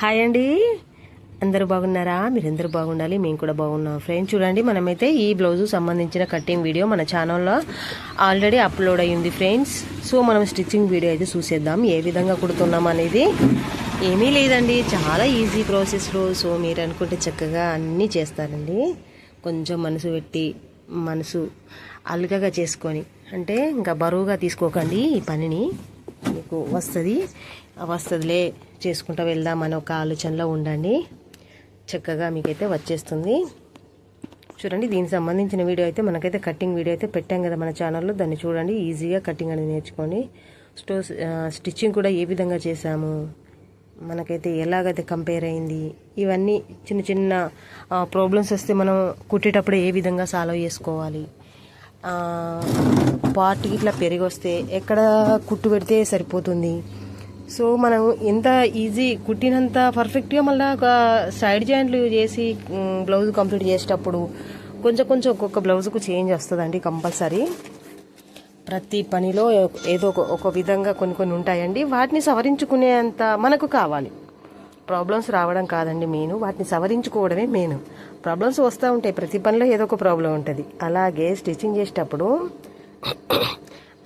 Hi అండి. అందరూ బాగున్నారా? మీరందరూ బాగుండాలి? మేము కూడా బాగున్నాం ఫ్రెండ్స్ చూడండి మనమైతే ఈ బ్లౌజు సంబంధించిన కటింగ్ వీడియో మన ఛానల్లో ఆల్రెడీ అప్లోడ్ అయ్యింది ఫ్రెండ్స్. సో మనం స్టిచ్చింగ్ వీడియో అయితే చూసేద్దాం. ఏ విధంగా కుడుతున్నాం అనేది ఏమీ లేదండి. చాలా ఈజీ ప్రాసెస్లో. సో మీరు అనుకుంటే చక్కగా అన్నీ చేస్తారండి. కొంచెం మనసు పెట్టి మనసు అల్గగా చేసుకొని అంటే ఇంకా బరువుగా తీసుకోకండి ఈ పనిని. మీకు వస్తుంది. వస్తుందిలే చేసుకుంటూ వెళ్దామని ఒక ఆలోచనలో ఉండండి. చక్కగా మీకైతే వచ్చేస్తుంది. చూడండి దీనికి సంబంధించిన వీడియో అయితే మనకైతే కటింగ్ వీడియో అయితే పెట్టాం కదా మన ఛానల్లో. దాన్ని చూడండి ఈజీగా కటింగ్ అనేది నేర్చుకోండి. స్టో స్టిచ్చింగ్ కూడా ఏ విధంగా చేసాము మనకైతే ఎలాగైతే కంపేర్ అయింది? ఇవన్నీ చిన్న చిన్న ప్రాబ్లమ్స్ వస్తే మనం కుట్టేటప్పుడు ఏ విధంగా సాల్వ్ చేసుకోవాలి? పార్ట్ ఇట్లా పెరిగి వస్తే ఎక్కడ కుట్టు పెడితే సరిపోతుంది? సో మనం ఎంత ఈజీ కుట్టినంత పర్ఫెక్ట్గా మళ్ళీ ఒక సైడ్ జాయింట్లు చేసి బ్లౌజ్ కంప్లీట్ చేసేటప్పుడు కొంచెం కొంచెం ఒక్కొక్క బ్లౌజ్కు చేంజ్ వస్తుందండి కంపల్సరీ ప్రతి పనిలో ఏదో ఒక ఒక విధంగా కొన్ని కొన్ని ఉంటాయండి. వాటిని సవరించుకునేంత మనకు కావాలి. ప్రాబ్లమ్స్ రావడం కాదండి మెయిన్ వాటిని సవరించుకోవడమే మెయిన్ ప్రాబ్లమ్స్ వస్తూ ఉంటాయి. ప్రతి పనిలో ఏదో ఒక ప్రాబ్లం ఉంటుంది. అలాగే స్టిచ్చింగ్ చేసేటప్పుడు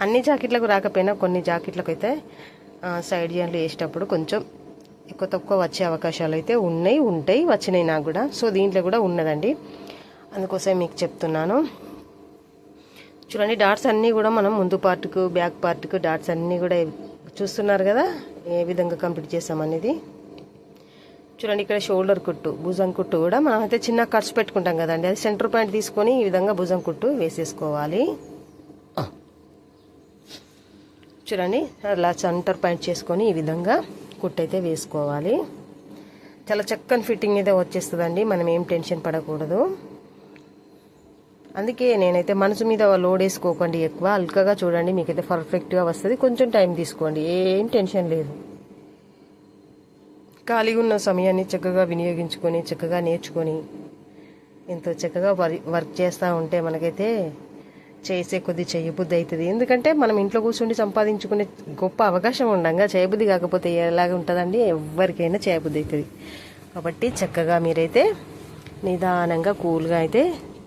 అన్ని జాకెట్లకు రాకపోయినా కొన్ని జాకెట్లకు అయితే సైడ్ జాయింట్లు వేసేటప్పుడు కొంచెం ఎక్కువ తక్కువ వచ్చే అవకాశాలు అయితే ఉన్నాయి ఉంటాయి వచ్చినాయి నాకు కూడా. సో దీంట్లో కూడా ఉన్నదండి. అందుకోసం మీకు చెప్తున్నాను. చూడండి డాట్స్ అన్నీ కూడా మనం ముందు పార్ట్కు బ్యాక్ పార్ట్కు డాట్స్ అన్నీ కూడా చూస్తున్నారు కదా ఏ విధంగా కంప్లీట్ చేసామనేది చూడండి ఇక్కడ షోల్డర్ కుట్టు భుజం కుట్టు కూడా మనం అయితే చిన్న ఖర్చు పెట్టుకుంటాం కదండి. అది సెంటర్ పాయింట్ తీసుకొని ఈ విధంగా భుజం కుట్టు వేసేసుకోవాలి. చూడండి అలా సెంటర్ పాయింట్ చేసుకొని ఈ విధంగా కుట్టయితే వేసుకోవాలి. చాలా చక్కని ఫిట్టింగ్ అయితే వచ్చేస్తుందండి మనం ఏం టెన్షన్ పడకూడదు. అందుకే నేనైతే మనసు మీద లోడ్ వేసుకోకండి ఎక్కువ. అల్కగా చూడండి మీకైతే పర్ఫెక్ట్గా వస్తుంది. కొంచెం టైం తీసుకోండి ఏం టెన్షన్ లేదు. ఖాళీగా ఉన్న సమయాన్ని చక్కగా వినియోగించుకొని చక్కగా నేర్చుకొని ఎంతో చక్కగా వర్క్ చేస్తూ ఉంటే మనకైతే చేసే కొద్ది చేయబుద్ధి అవుతుంది ఎందుకంటే మనం ఇంట్లో కూర్చుండి సంపాదించుకునే గొప్ప అవకాశం ఉండగా. చేయబుద్ధి కాకపోతే ఎలాగ ఉంటుందండి? ఎవరికైనా చేయబుద్ధి అవుతుంది కాబట్టి చక్కగా మీరైతే నిదానంగా కూల్గా అయితే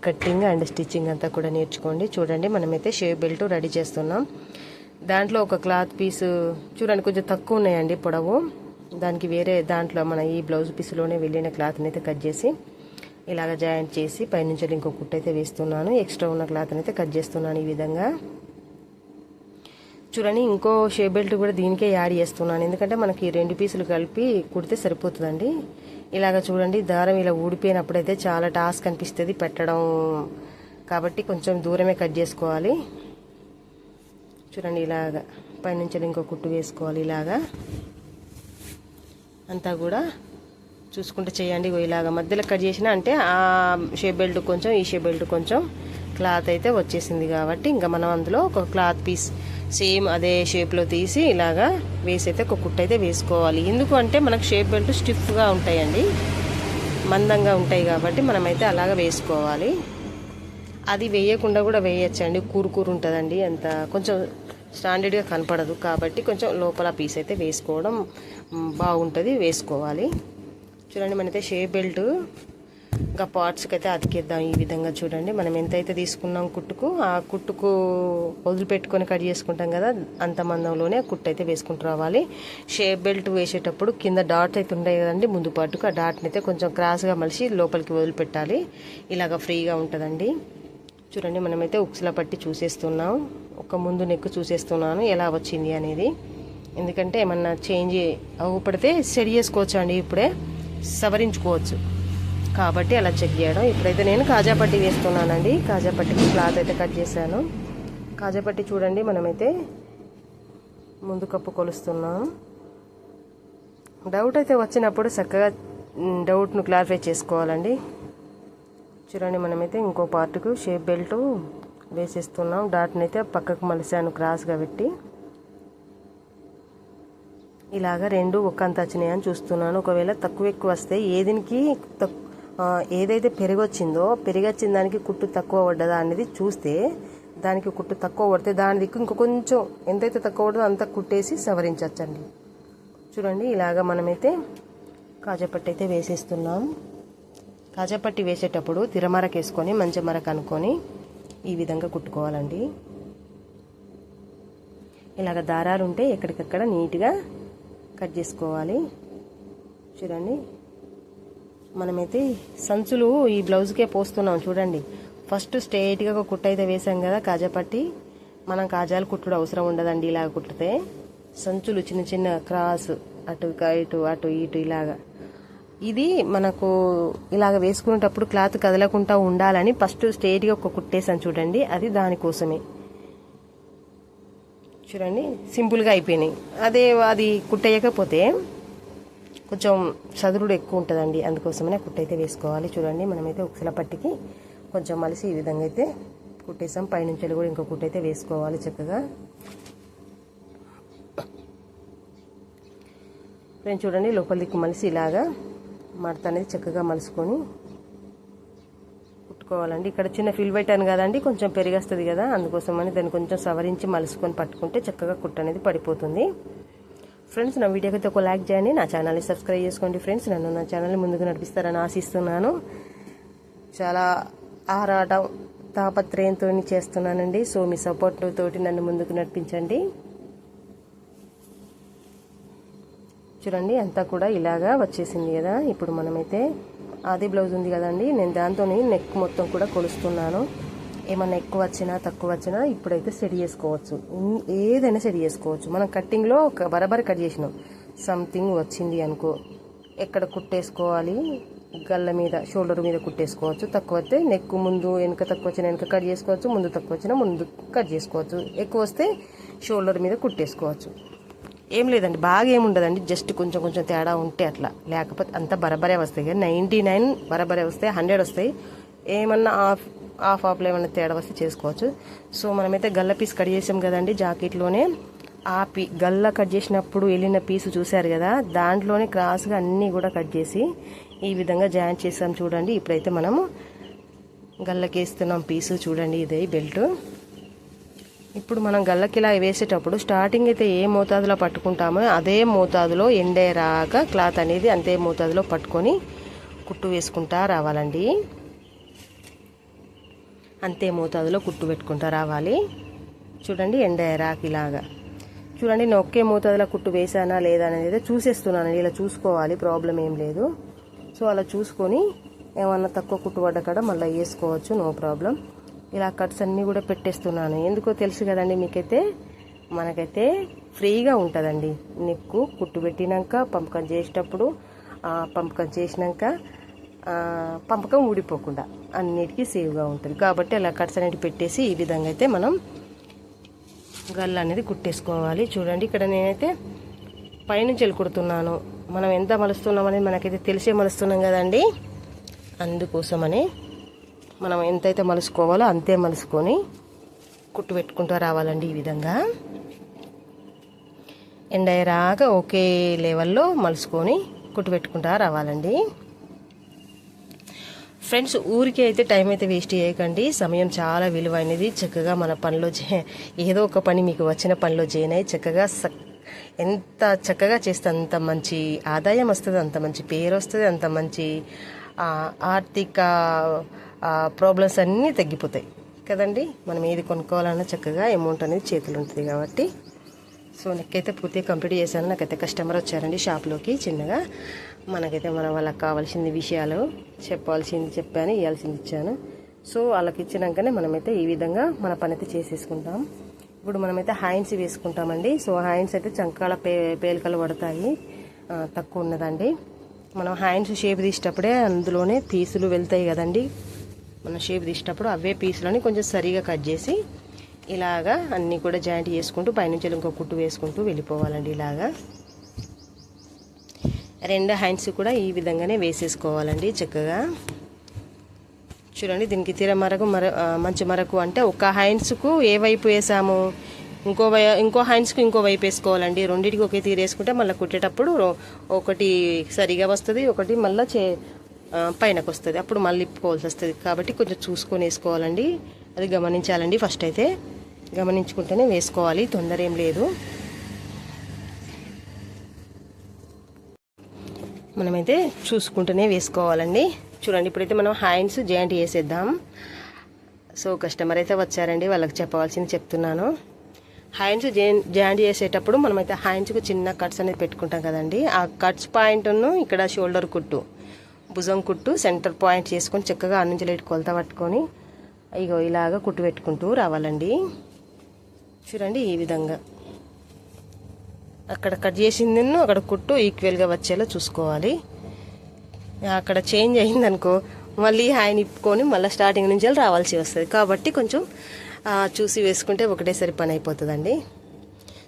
కట్టింగ్ అండ్ స్టిచ్చింగ్ అంతా కూడా నేర్చుకోండి. చూడండి మనమైతే షేప్ బెల్ట్ రెడీ చేస్తున్నాం. దాంట్లో ఒక క్లాత్ పీసు చూడండి కొంచెం తక్కువ ఉన్నాయండి పొడవు. దానికి వేరే దాంట్లో మన ఈ బ్లౌజ్ పీస్లోనే వెళ్ళిన క్లాత్ని అయితే కట్ చేసి ఇలాగ జాయింట్ చేసి పైనుంచి ఇంకో కుట్టు అయితే వేస్తున్నాను. ఎక్స్ట్రా ఉన్న క్లాత్ని అయితే కట్ చేస్తున్నాను ఈ విధంగా. చూడండి ఇంకో షేప్ బెల్ట్ కూడా దీనికే యాడ్ చేస్తున్నాను. ఎందుకంటే మనకి రెండు పీసులు కలిపి కుడితే సరిపోతుందండి. ఇలాగ చూడండి దారం ఇలా ఊడిపోయినప్పుడైతే చాలా టాస్క్ అనిపిస్తుంది పెట్టడం. కాబట్టి కొంచెం దూరమే కట్ చేసుకోవాలి. చూడండి ఇలాగ పైనుంచి ఇంకో కుట్టు వేసుకోవాలి ఇలాగా. అంతా కూడా చూసుకుంటే చేయండి ఇలాగ మధ్యలో కట్ చేసిన అంటే ఆ షేప్ బెల్ట్ కొంచెం ఈ షేప్ బెల్ట్ కొంచెం క్లాత్ అయితే వచ్చేసింది కాబట్టి ఇంకా మనం అందులో ఒక క్లాత్ పీస్ సేమ్ అదే షేప్లో తీసి ఇలాగా వేసి అయితే ఒక కుట్ట అయితే వేసుకోవాలి. ఎందుకు అంటే మనకు షేప్ బెల్ట్ స్టిఫ్గా ఉంటాయండి మందంగా ఉంటాయి కాబట్టి మనమైతే అలాగ వేసుకోవాలి. అది వేయకుండా కూడా వేయచ్చండి కూరు కూరు ఉంటుందండి అంత కొంచెం స్టాండర్డ్గా కనపడదు కాబట్టి కొంచెం లోపల పీస్ అయితే వేసుకోవడం బాగుంటుంది వేసుకోవాలి. చూడండి మనైతే షేప్ బెల్ట్. ఇంకా పార్ట్స్కి అయితే అతికిద్దాం ఈ విధంగా చూడండి. మనం ఎంతైతే తీసుకున్నాం కుట్టుకు ఆ కుట్టుకు వదిలిపెట్టుకొని కట్ చేసుకుంటాం కదా అంత మందంలోనే కుట్టు అయితే వేసుకుంటూ రావాలి. షేప్ బెల్ట్ వేసేటప్పుడు కింద డాట్ అయితే ఉంటాయి కదండి ముందు పాటుకు. ఆ డాట్ని అయితే కొంచెం క్రాస్గా మలిసి లోపలికి వదిలిపెట్టాలి. ఇలాగ ఫ్రీగా ఉంటుందండి. చూడండి మనమైతే ఉక్స్లా పట్టి చూసేస్తున్నాం. ఒక ముందు నెక్ చూసేస్తున్నాను ఎలా వచ్చింది అనేది. ఎందుకంటే ఏమన్నా చేంజ్ అవ్వపడితే సెట్ చేసుకోవచ్చు అండి ఇప్పుడే. సవరించుకోవచ్చు. కాబట్టి అలా చెక్ చేయడం. ఇప్పుడైతే నేను కాజాపట్టి వేస్తున్నానండి. కాజాపట్టికి క్లాత్ అయితే కట్ చేశాను. కాజాపట్టి చూడండి మనమైతే ముందు కప్పు కొలుస్తున్నాం. డౌట్ అయితే వచ్చినప్పుడు చక్కగా డౌట్ను క్లారిఫై చేసుకోవాలండి. చూడండి మనమైతే ఇంకో పార్ట్కు షేప్ బెల్ట్ వేసేస్తున్నాం. డాట్ని అయితే పక్కకు మలిసాను క్రాస్గా పెట్టి. ఇలాగ రెండు ఒక్కంత వచ్చినాయి అని చూస్తున్నాను. ఒకవేళ తక్కువ ఎక్కువ వస్తే ఏదినికి ఏదైతే పెరిగొచ్చిందో పెరిగొచ్చిన దానికి కుట్టు తక్కువ పడ్డదా అనేది చూస్తే దానికి కుట్టు తక్కువ పడితే దాని దిక్కు ఇంకా కొంచెం ఎంతైతే తక్కువ పడదో అంత కుట్టేసి సవరించవచ్చండి చూడండి ఇలాగ మనమైతే కాజాపట్టి అయితే వేసేస్తున్నాం. కాజాపట్టి వేసేటప్పుడు తిరమరకు వేసుకొని మంచి మరక అనుకొని ఈ విధంగా కుట్టుకోవాలండి. ఇలాగ దారాలు ఉంటే ఎక్కడికక్కడ నీట్గా కట్ చేసుకోవాలి. చూడండి. మనమైతే సంచులు ఈ బ్లౌజ్కే పోస్తున్నాం చూడండి. ఫస్ట్ స్ట్రైట్గా ఒక కుట్ట అయితే వేసాం కదా కాజాపట్టి మనం కాజాలు కుట్టుడు అవసరం ఉండదండి ఇలాగ కుట్టితే. సంచులు చిన్న చిన్న క్రాస్ అటు ఇటు అటు ఇటు ఇలాగా. ఇది మనకు ఇలాగ వేసుకునేటప్పుడు క్లాత్ కదలకుండా ఉండాలని ఫస్ట్ స్ట్రైట్గా ఒక కుట్టేసాను చూడండి. అది దానికోసమే. చూడండి సింపుల్గా అయిపోయినాయి. అదే అది కుట్టేయకపోతే కొంచెం చదురుడు ఎక్కువ ఉంటుందండి. అందుకోసమనే కుట్టయితే వేసుకోవాలి. చూడండి మనమైతే ఒకసారి పట్టికి కొంచెం మలిసి ఈ విధంగా అయితే కుట్టేసాం. పైనుంచి కూడా ఇంకో కుట్టయితే వేసుకోవాలి చక్కగా. ఫ్రెండ్స్ చూడండి లోపల దిక్కు మలిసి ఇలాగా మడత అనేది చక్కగా మలుసుకొని కుట్టుకోవాలండి ఇక్కడ చిన్న ఫిల్ పెట్టాను కదండి కొంచెం పెరిగేస్తుంది కదా అందుకోసమని దాన్ని కొంచెం సవరించి మలుసుకొని పట్టుకుంటే చక్కగా కుట్ట అనేది పడిపోతుంది. ఫ్రెండ్స్ నా వీడియోకి అయితే ఒక లైక్ చేయండి నా ఛానల్ని సబ్స్క్రైబ్ చేసుకోండి ఫ్రెండ్స్. నన్ను నా ఛానల్ని ముందుకు నడిపిస్తారని ఆశిస్తున్నాను. చాలా ఆరాటం తాపత్రయంతో చేస్తున్నానండి. సో మీ సపోర్ట్ తోటి నన్ను ముందుకు నడిపించండి. చూడండి అంతా కూడా ఇలాగా వచ్చేసింది కదా. ఇప్పుడు మనమైతే ఆది బ్లౌజ్ ఉంది కదండి. నేను దాంతో నెక్ మొత్తం కూడా కొలుస్తున్నాను. ఏమన్నా ఎక్కువ వచ్చినా తక్కువ వచ్చినా ఇప్పుడైతే సెట్ చేసుకోవచ్చు. ఏదైనా సెట్ చేసుకోవచ్చు. మనం కట్టింగ్లో ఒక బరబర కట్ చేసినాం. సంథింగ్ వచ్చింది అనుకో. ఎక్కడ కుట్టేసుకోవాలి? గల్ల మీద షోల్డర్ మీద కుట్టేసుకోవచ్చు. తక్కువ వస్తే నెక్ ముందు వెనుక తక్కువ వచ్చిన వెనుక కట్ చేసుకోవచ్చు. ముందు తక్కువ వచ్చినా ముందు కట్ చేసుకోవచ్చు. ఎక్కువ వస్తే షోల్డర్ మీద కుట్టేసుకోవచ్చు. ఏం లేదండి బాగా ఏముండదండి జస్ట్ కొంచెం కొంచెం తేడా ఉంటే అట్లా. లేకపోతే అంత బరబరే వస్తాయి కానీ నైంటీ నైన్ బరబరే వస్తాయి హండ్రెడ్ వస్తాయి. ఏమన్నా ఆఫ్ ఆఫ్ ఆఫ్లో ఏమైనా తేడా వస్తే చేసుకోవచ్చు. సో మనమైతే గల్ల పీస్ కట్ చేసాం కదండి జాకెట్లోనే. ఆ పీ గల్ల కట్ చేసినప్పుడు వెళ్ళిన పీసు చూశారు కదా దాంట్లోనే క్రాస్గా అన్నీ కూడా కట్ చేసి ఈ విధంగా జాయిన్ చేసాం చూడండి. ఇప్పుడైతే మనము గల్లకేస్తున్నాం పీసు చూడండి ఇదే బెల్ట్ ఇప్పుడు మనం గల్లకి ఇలా వేసేటప్పుడు స్టార్టింగ్ అయితే ఏ మోతాదులో పట్టుకుంటామో అదే మోతాదులో ఎండేరాక క్లాత్ అనేది అంతే మోతాదులో పట్టుకొని కుట్టు వేసుకుంటా రావాలండి. అంతే మోతాదులో కుట్టు పెట్టుకుంటా రావాలి. చూడండి ఎండేరాక ఇలాగా. చూడండి నేను ఒకే మోతాదులో కుట్టు వేసానా లేదా అనేది అయితే చూసేస్తున్నాను ఇలా చూసుకోవాలి ప్రాబ్లం ఏం లేదు. సో అలా చూసుకొని ఏమన్నా తక్కువ కుట్టు పడ్డ మళ్ళీ వేసుకోవచ్చు నో ప్రాబ్లం ఇలా కట్స్ అన్నీ కూడా పెట్టేస్తున్నాను. ఎందుకో తెలుసు కదండి మీకైతే? మనకైతే ఫ్రీగా ఉంటుందండి. నెక్కు కుట్టు పెట్టినాక పంపకం చేసేటప్పుడు పంపకం చేసినాక పంపకం ఊడిపోకుండా అన్నిటికీ సేవ్గా ఉంటుంది. కాబట్టి అలా కట్స్ అనేది పెట్టేసి ఈ విధంగా అయితే మనం గల్ల అనేది కుట్టేసుకోవాలి. చూడండి ఇక్కడ నేనైతే పైనుంచి వెళ్ళి కుడుతున్నాను. మనం ఎంత మలుస్తున్నాం అనేది మనకైతే తెలిసే మలుస్తున్నాం కదండి. అందుకోసమని మనం ఎంతైతే మలుసుకోవాలో అంతే మలుసుకొని కుట్టు పెట్టుకుంటూ రావాలండి ఈ విధంగా. ఎండయ్యేరాక ఒకే లెవెల్లో మలుసుకొని కుట్టు పెట్టుకుంటా రావాలండి. ఫ్రెండ్స్ ఊరికి అయితే టైం అయితే వేస్ట్ చేయకండి. సమయం చాలా విలువైనది. చక్కగా మన పనిలో చే ఏదో ఒక పని మీకు వచ్చిన పనిలో చేయనై చక్కగా ఎంత చక్కగా చేస్తే అంత మంచి ఆదాయం వస్తుంది అంత మంచి పేరు వస్తుంది అంత మంచి ఆర్థిక ప్రాబ్లమ్స్ అన్నీ తగ్గిపోతాయి. కదండి? మనం ఏది కొనుక్కోవాలన్నా చక్కగా అమౌంట్ అనేది చేతులు ఉంటుంది కాబట్టి. సో నాకైతే పూర్తిగా కంప్లీట్ చేశాను. నాకైతే కస్టమర్ వచ్చారండి షాప్లోకి చిన్నగా మనకైతే మన వాళ్ళకి కావాల్సిన విషయాలు చెప్పాల్సింది చెప్పాను ఇవ్వాల్సింది ఇచ్చాను. సో వాళ్ళకి ఇచ్చినాకనే మనమైతే ఈ విధంగా మన పని అయితే చేసేసుకుంటాం. ఇప్పుడు మనమైతే హ్యాండ్స్ వేసుకుంటామండి. సో హ్యాండ్స్ అయితే చంకాల పే పేలికలు పడతాయి. తక్కువ ఉన్నదండి. మనం హ్యాండ్స్ షేప్ తీసేటప్పుడే అందులోనే పీసులు వెళ్తాయి కదండి. మనం షేప్ తీసేటప్పుడు అవే పీసులని కొంచెం సరిగా కట్ చేసి ఇలాగా అన్నీ కూడా జాయింట్ చేసుకుంటూ పైనుంచి ఇంకో కుట్టు వేసుకుంటూ వెళ్ళిపోవాలండి ఇలాగా. రెండు హ్యాండ్స్ కూడా ఈ విధంగానే వేసేసుకోవాలండి చక్కగా. చూడండి దీనికి తీర మరకు మర మంచి మరకు అంటే ఒక హ్యాండ్స్కు ఏ వైపు వేసాము? ఇంకో ఇంకో హ్యాండ్స్కి ఇంకో వైపు వేసుకోవాలండి. రెండింటికి ఒకే తీరు వేసుకుంటే మళ్ళీ కుట్టేటప్పుడు ఒకటి సరిగా వస్తుంది ఒకటి మళ్ళీ చే పైనకు వస్తుంది. అప్పుడు మళ్ళీ ఇప్పుకోవాల్సి వస్తుంది. కాబట్టి కొంచెం చూసుకొని వేసుకోవాలండి. అది గమనించాలండి ఫస్ట్ అయితే. గమనించుకుంటేనే వేసుకోవాలి. తొందర ఏం లేదు. మనమైతే చూసుకుంటూనే వేసుకోవాలండి. చూడండి ఇప్పుడైతే మనం హ్యాండ్స్ జాయింట్ చేసేద్దాం. సో కస్టమర్ అయితే వచ్చారండి. వాళ్ళకి చెప్పవలసింది చెప్తున్నాను. హ్యాండ్స్ జాయింట్ చేసేటప్పుడు మనమైతే హైన్స్కి చిన్న కట్స్ అనేది పెట్టుకుంటాం కదండి. ఆ కట్స్ పాయింట్ను ఇక్కడ షోల్డర్ కుట్టు భుజం కుట్టు సెంటర్ పాయింట్ చేసుకొని చక్కగా అన్నించలేటి కొలత పట్టుకొని ఇగో ఇలాగ కుట్టు పెట్టుకుంటూ రావాలండి. చూడండి ఈ విధంగా. అక్కడ కట్ చేసింది అక్కడ కుట్టు ఈక్వల్గా వచ్చేలా చూసుకోవాలి. అక్కడ చేంజ్ అయిందనుకో మళ్ళీ ఆయన ఇప్పుకొని మళ్ళీ స్టార్టింగ్ నుంచి రావాల్సి వస్తుంది. కాబట్టి కొంచెం చూసి వేసుకుంటే ఒకటేసారి పని అయిపోతుందండి.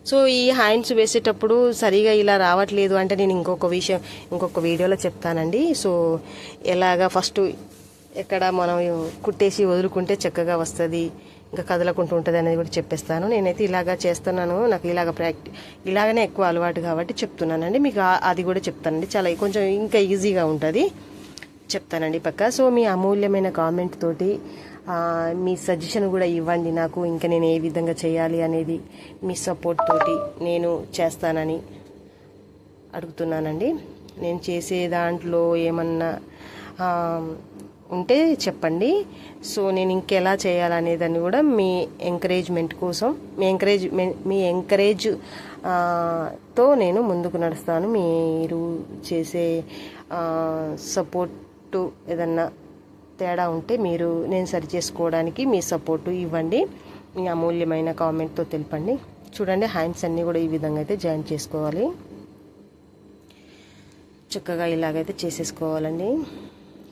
సో ఈ హ్యాండ్స్ వేసేటప్పుడు సరిగా ఇలా రావట్లేదు అంటే నేను ఇంకొక విషయం ఇంకొక వీడియోలో చెప్తానండి. సో ఎలాగా ఫస్ట్ ఎక్కడ మనం కుట్టేసి వదులుకుంటే చక్కగా వస్తుంది ఇంకా కదలకుంటూ ఉంటుంది అనేది కూడా చెప్పేస్తాను. నేనైతే ఇలాగా చేస్తున్నాను నాకు ఇలాగ ప్రాక్టీ ఇలాగనే ఎక్కువ అలవాటు కాబట్టి చెప్తున్నానండి. మీకు అది కూడా చెప్తానండి. చాలా కొంచెం ఇంకా ఈజీగా ఉంటుంది. చెప్తానండి పక్క. సో మీ అమూల్యమైన కామెంట్ తోటి మీ సజెషన్ కూడా ఇవ్వండి నాకు. ఇంకా నేను ఏ విధంగా చేయాలి అనేది మీ సపోర్ట్ తోటి నేను చేస్తానని అడుగుతున్నానండి. నేను చేసే దాంట్లో ఏమన్నా ఉంటే చెప్పండి. సో నేను ఇంకెలా చేయాలనే దాన్ని కూడా మీ ఎంకరేజ్మెంట్ కోసం మీ ఎంకరేజ్ మీ ఎంకరేజ్తో నేను ముందుకు నడుస్తాను. మీరు చేసే సపోర్టు ఏదన్నా తేడా ఉంటే మీరు నేను సరి చేసుకోవడానికి మీ సపోర్టు ఇవ్వండి. మీ అమూల్యమైన కామెంట్తో తెలపండి. చూడండి హ్యాండ్స్ అన్నీ కూడా ఈ విధంగా అయితే జాయిన్ చేసుకోవాలి. చక్కగా ఇలాగైతే చేసేసుకోవాలండి.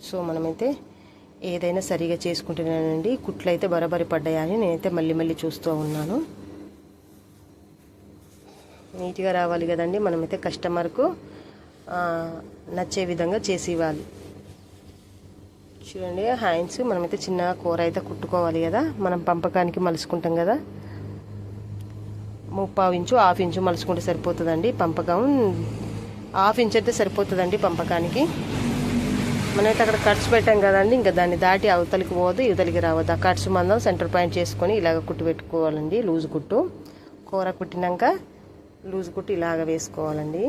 సో మనమైతే ఏదైనా సరిగా చేసుకుంటున్నానండి కుట్లు అయితే బరబరి పడ్డాయని నేనైతే మళ్ళీ మళ్ళీ చూస్తూ ఉన్నాను. నీట్గా రావాలి కదండి మనమైతే కస్టమర్కు నచ్చే విధంగా చేసి ఇవ్వాలి. చూడండి హ్యాండ్స్ మనమైతే చిన్న కూర అయితే కుట్టుకోవాలి కదా. మనం పంపకానికి మలుసుకుంటాం కదా. ముప్పావు ఇంచు హాఫ్ ఇంచు మలుచుకుంటే సరిపోతుందండి పంపకం. హాఫ్ ఇంచ్ అయితే సరిపోతుందండి పంపకానికి. మనమైతే అక్కడ కట్స్ పెట్టాం కదండి ఇంకా దాన్ని దాటి అవతలికి పోదు ఇవతలికి రావద్దు. ఆ కట్స్ మందం సెంటర్ పాయింట్ చేసుకొని ఇలాగ కుట్టు పెట్టుకోవాలండి లూజ్ కుట్టు. కూర కుట్టినాక లూజ్ కుట్టు ఇలాగ వేసుకోవాలండి.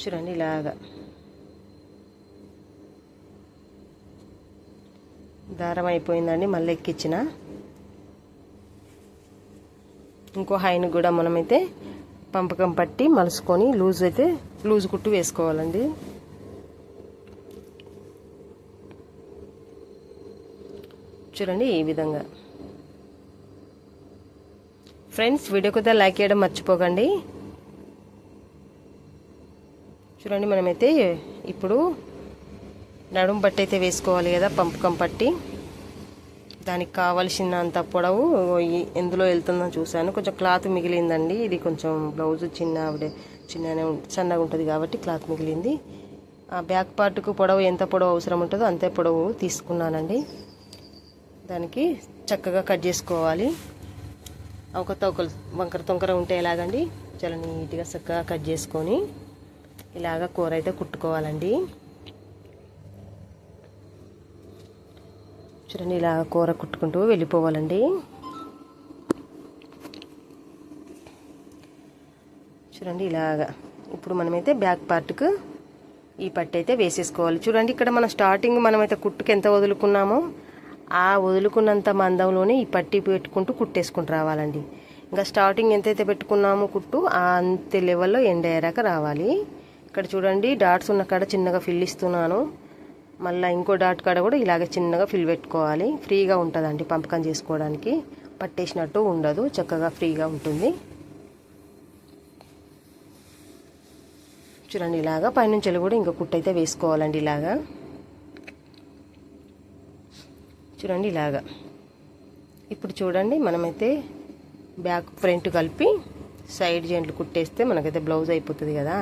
చూడండి ఇలాగా. దారం అయిపోయిందండి మళ్ళీ ఎక్కించిన ఇంకో హైని కూడా మనమైతే పంపకం పట్టి మలుసుకొని లూజ్ అయితే లూజ్ కుట్టు వేసుకోవాలండి. చూడండి ఈ విధంగా. ఫ్రెండ్స్ వీడియో కొద్దిగా లైక్ చేయడం మర్చిపోకండి. చూడండి మనమైతే ఇప్పుడు నడుము పట్టి అయితే వేసుకోవాలి కదా పంపకం పట్టి. దానికి కావలసినంత పొడవు ఎందులో వెళ్తుందో చూశాను. కొంచెం క్లాత్ మిగిలిందండి. ఇది కొంచెం బ్లౌజ్ చిన్న ఆవిడ చిన్ననే సన్నగా ఉంటుంది కాబట్టి క్లాత్ మిగిలింది. ఆ బ్యాక్ పార్ట్కు పొడవు ఎంత పొడవు అవసరం ఉంటుందో అంతే పొడవు తీసుకున్నానండి. దానికి చక్కగా కట్ చేసుకోవాలి. ఒక తొక్కలు వంకర తొంకర ఉంటే ఎలాగండి? చాలా నీట్గా చక్కగా కట్ చేసుకొని ఇలాగ కూర అయితే కుట్టుకోవాలండి. చూడండి ఇలా కూర కుట్టుకుంటూ వెళ్ళిపోవాలండి. చూడండి ఇలాగా. ఇప్పుడు మనమైతే బ్యాక్ పార్ట్కు ఈ పట్టు అయితే వేసేసుకోవాలి. చూడండి ఇక్కడ మనం స్టార్టింగ్ మనమైతే కుట్టుకు ఎంత వదులుకున్నామో ఆ వదులుకున్నంత మందంలోనే ఈ పట్టి పెట్టుకుంటూ కుట్టేసుకుంటూ రావాలండి. ఇంకా స్టార్టింగ్ ఎంతైతే పెట్టుకున్నామో కుట్టు అంతే లెవెల్లో ఎండ్ అయ్యాక రావాలి. ఇక్కడ చూడండి డాట్స్ ఉన్న కాడ చిన్నగా ఫిల్ ఇస్తున్నాను. మళ్ళీ ఇంకో డాట్ కాడ కూడా ఇలాగ చిన్నగా ఫిల్ పెట్టుకోవాలి. ఫ్రీగా ఉంటుందండి పంపకం చేసుకోవడానికి. పట్టేసినట్టు ఉండదు. చక్కగా ఫ్రీగా ఉంటుంది. చూడండి ఇలాగా పైనుంచి కూడా ఇంకా కుట్టు అయితే వేసుకోవాలండి ఇలాగా. చూడండి ఇలాగా. ఇప్పుడు చూడండి మనమైతే బ్యాక్ ఫ్రంట్ కలిపి సైడ్ జెంట్లు కుట్టేస్తే మనకైతే బ్లౌజ్ అయిపోతుంది కదా.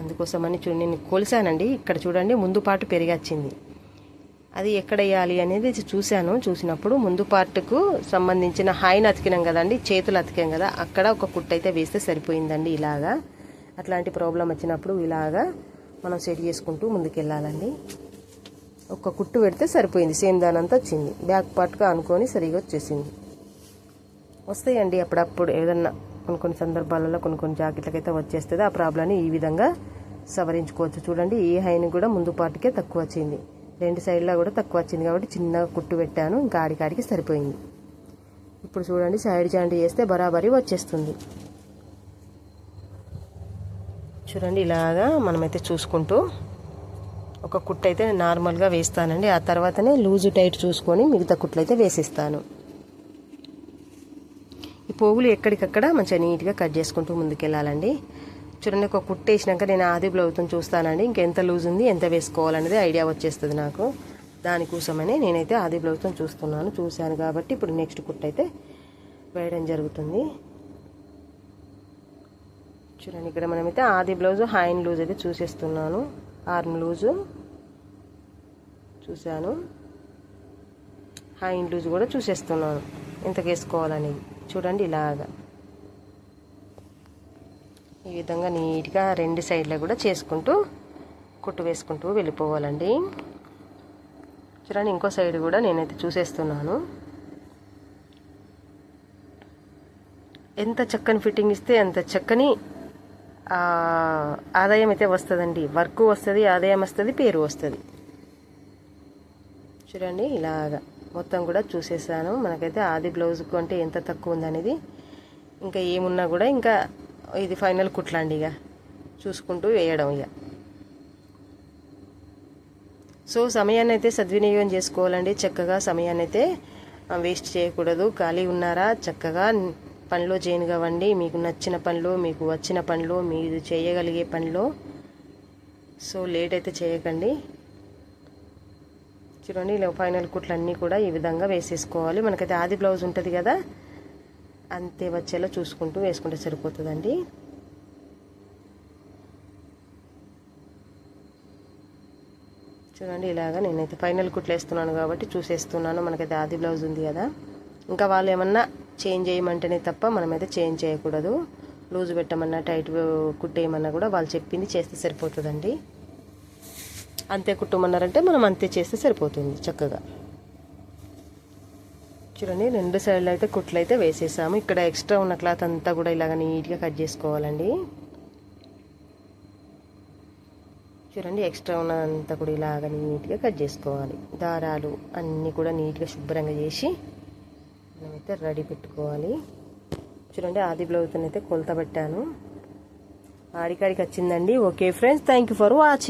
అందుకోసమని చూ నేను కొలిసానండి. ఇక్కడ చూడండి ముందు పాటు పెరిగొచ్చింది. అది ఎక్కడ వేయాలి అనేది చూశాను. చూసినప్పుడు ముందు పార్ట్కు సంబంధించిన హాయిని అతికినాం కదండి చేతులు అతికాం కదా అక్కడ ఒక కుట్టు అయితే వేస్తే సరిపోయిందండి ఇలాగా. అట్లాంటి ప్రాబ్లం వచ్చినప్పుడు ఇలాగా మనం సెట్ చేసుకుంటూ ముందుకెళ్ళాలండి. ఒక కుట్టు పెడితే సరిపోయింది. సేమ్ దానంతా వచ్చింది. బ్యాక్ పార్ట్గా అనుకొని సరిగా వచ్చేసింది. వస్తాయండి అప్పుడప్పుడు ఏదన్నా కొన్ని కొన్ని సందర్భాలలో కొన్ని కొన్ని జాకెట్లకైతే వచ్చేస్తుంది. ఆ ప్రాబ్లమ్ని ఈ విధంగా సవరించుకోవచ్చు. చూడండి ఈ హైన్ కూడా ముందు పాటికే తక్కువ వచ్చింది. రెండు సైడ్లో కూడా తక్కువ వచ్చింది కాబట్టి చిన్నగా కుట్టు పెట్టాను ఇంకా ఆడికాడికి సరిపోయింది. ఇప్పుడు చూడండి సైడ్ జాయింట్ చేస్తే బరాబరి వచ్చేస్తుంది. చూడండి ఇలాగా మనమైతే చూసుకుంటూ ఒక కుట్టు అయితే నార్మల్గా వేస్తానండి. ఆ తర్వాతనే లూజు టైట్ చూసుకొని మిగతా కుట్లు అయితే వేసిస్తాను. ఈ పోగులు ఎక్కడికక్కడ మంచిగా నీట్గా కట్ చేసుకుంటూ ముందుకెళ్ళాలండి. చూడండి ఒక కుట్టు వేసినాక నేను ఆది బ్లౌజ్తో చూస్తానండి. ఇంకెంత లూజ్ ఉంది ఎంత వేసుకోవాలనేది ఐడియా వచ్చేస్తుంది నాకు. దానికోసమనే నేనైతే ఆది బ్లౌజ్తో చూస్తున్నాను చూశాను కాబట్టి ఇప్పుడు నెక్స్ట్ కుట్ అయితే వేయడం జరుగుతుంది. చూడండి ఇక్కడ మనమైతే ఆది బ్లౌజ్ హ్యాండ్ లూజ్ అయితే చూసేస్తున్నాను. ఆర్మ్ లూజు చూశాను. హ్యాండ్ లూజ్ కూడా చూసేస్తున్నాను ఇంతకు వేసుకోవాలనేది. చూడండి ఇలాగా. ఈ విధంగా నీట్గా రెండు సైడ్లో కూడా చేసుకుంటూ కుట్టు వేసుకుంటూ వెళ్ళిపోవాలండి. చూడండి ఇంకో సైడ్ కూడా నేనైతే చూసేస్తున్నాను. ఎంత చక్కని ఫిట్టింగ్ ఇస్తే అంత చక్కని ఆదాయం అయితే వస్తుందండి. వర్క్ వస్తుంది ఆదాయం వస్తుంది పేరు వస్తుంది. చూడండి ఇలాగా మొత్తం కూడా చూసేసాను. మనకైతే ఆది బ్లౌజ్కు అంటే ఎంత తక్కువ ఉందనేది. ఇంకా ఏమున్నా కూడా ఇంకా ఇది ఫైనల్ కుట్లండి ఇక. చూసుకుంటూ వేయడం ఇక. సో సమయాన్ని అయితే సద్వినియోగం చేసుకోవాలండి. చక్కగా సమయాన్ని అయితే వేస్ట్ చేయకూడదు. ఖాళీ ఉన్నారా? చక్కగా పనిలో చేయను కావండి. మీకు నచ్చిన పనిలో మీకు వచ్చిన పనిలో మీరు చేయగలిగే పనిలో. సో లేట్ అయితే చేయకండి. చూడండి ఇలా ఫైనల్ కుట్లు అన్నీ కూడా ఈ విధంగా వేసేసుకోవాలి. మనకైతే ఆది బ్లౌజ్ ఉంటుంది కదా? అంతే వచ్చేలా చూసుకుంటూ వేసుకుంటే సరిపోతుందండి. చూడండి ఇలాగా నేనైతే ఫైనల్ కుట్లు వేస్తున్నాను కాబట్టి చూసేస్తున్నాను. మనకైతే ఆది బ్లౌజ్ ఉంది కదా. ఇంకా వాళ్ళు ఏమన్నా చేంజ్ చేయమంటేనే తప్ప మనమైతే చేంజ్ చేయకూడదు. లూజ్ పెట్టమన్నా టైట్ కుట్టేయమన్నా కూడా వాళ్ళు చెప్పింది చేస్తే సరిపోతుందండి. అంతే కుట్టమన్నారంటే మనం అంతే చేస్తే సరిపోతుంది చక్కగా. చూడండి రెండు సైడ్లు అయితే కుట్లు అయితే వేసేసాము. ఇక్కడ ఎక్స్ట్రా ఉన్న క్లాత్ అంతా కూడా ఇలాగ నీట్గా కట్ చేసుకోవాలండి. చూడండి ఎక్స్ట్రా ఉన్నదంతా కూడా ఇలాగ నీట్గా కట్ చేసుకోవాలి. దారాలు అన్నీ కూడా నీట్గా శుభ్రంగా చేసి మనమైతే రెడీ పెట్టుకోవాలి. చూడండి ఆది బ్లౌజ్తో అయితే కొలత పెట్టాను. ఆడికాడికి వచ్చిందండి. Okay friends thank you for watching